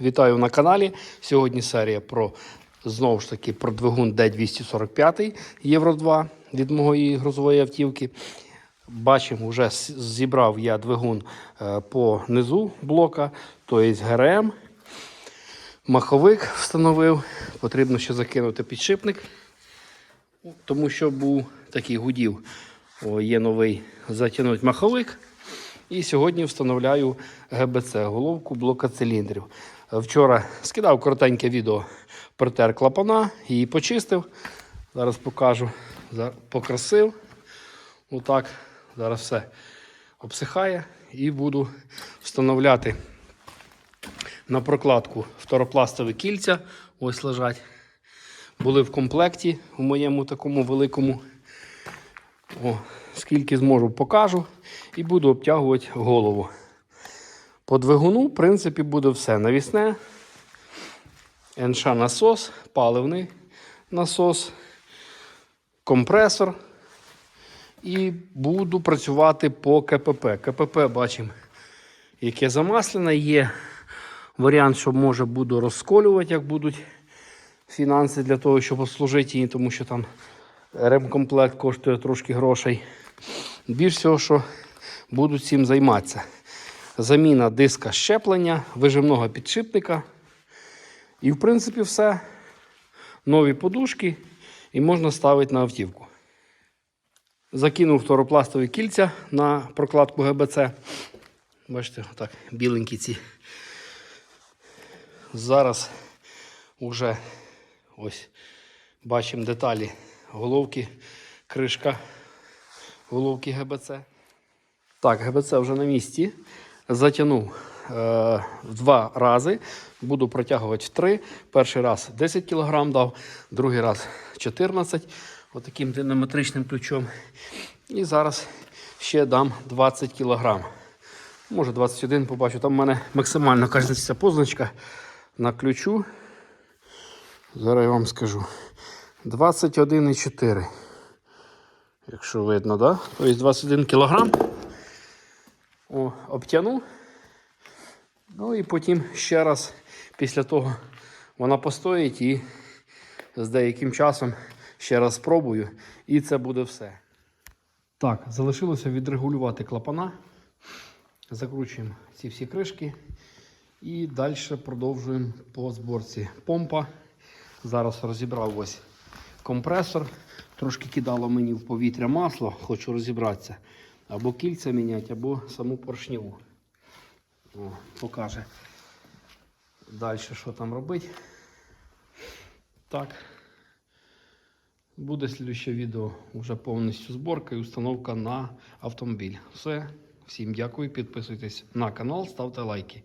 вітаю на каналі. Сьогодні серія про знову ж таки про двигун D245 Євро 2 від моєї грузової автівки. Бачимо, вже зібрав я двигун е, по низу блока, тобто ГРМ. Маховик встановив. Потрібно ще закинути підшипник, тому що був такий гудів. О, є новий затягнути маховик. І сьогодні встановляю ГБЦ, головку блока циліндрів. Вчора скидав коротеньке відео, протер клапана, її почистив. Зараз покажу, покрасив. Отак. Зараз все обсихає і буду встановляти на прокладку фторопластові кільця. Ось лежать. Були в комплекті у моєму такому великому. О, скільки зможу, покажу і буду обтягувати голову. По двигуну, в принципі, буде все. Навісне, НШ насос, паливний насос, компресор. І буду працювати по КПП. КПП бачимо, яке замаслене. Є варіант, що може буду розколювати, як будуть фінанси для того, щоб обслужити її, тому що там ремкомплект коштує трошки грошей. Більш всього, що буду цим займатися. Заміна диска щеплення, вижимного підшипника. І, в принципі, все. Нові подушки і можна ставити на автівку. Закинув фторопластові кільця на прокладку ГБЦ. Бачите, отак, біленькі ці. Зараз вже ось бачимо деталі головки, кришка головки ГБЦ. Так, ГБЦ вже на місці. Затягнув е, в два рази. Буду протягувати три. Перший раз 10 кг дав, другий раз 14 отаким динаметричним ключом. І зараз ще дам 20 кг. Може 21 побачу. Там в мене максимально кажеться позначка на ключу. Зараз я вам скажу. 21,4. Якщо видно, да? Тобто 21 кг. О, обтяну. Ну і потім ще раз після того вона постоїть і з деяким часом ще раз спробую. І це буде все. Так, залишилося відрегулювати клапана. Закручуємо ці всі кришки. І далі продовжуємо по зборці. Помпа. Зараз розібрав ось компресор. Трошки кидало мені в повітря масло, хочу розібратися. Або кільця міняти, або саму поршневу. О, покаже. Далі що там робити. Так. Буде слідуще відео вже повністю зборка і установка на автомобіль. Все. Всім дякую. Підписуйтесь на канал, ставте лайки.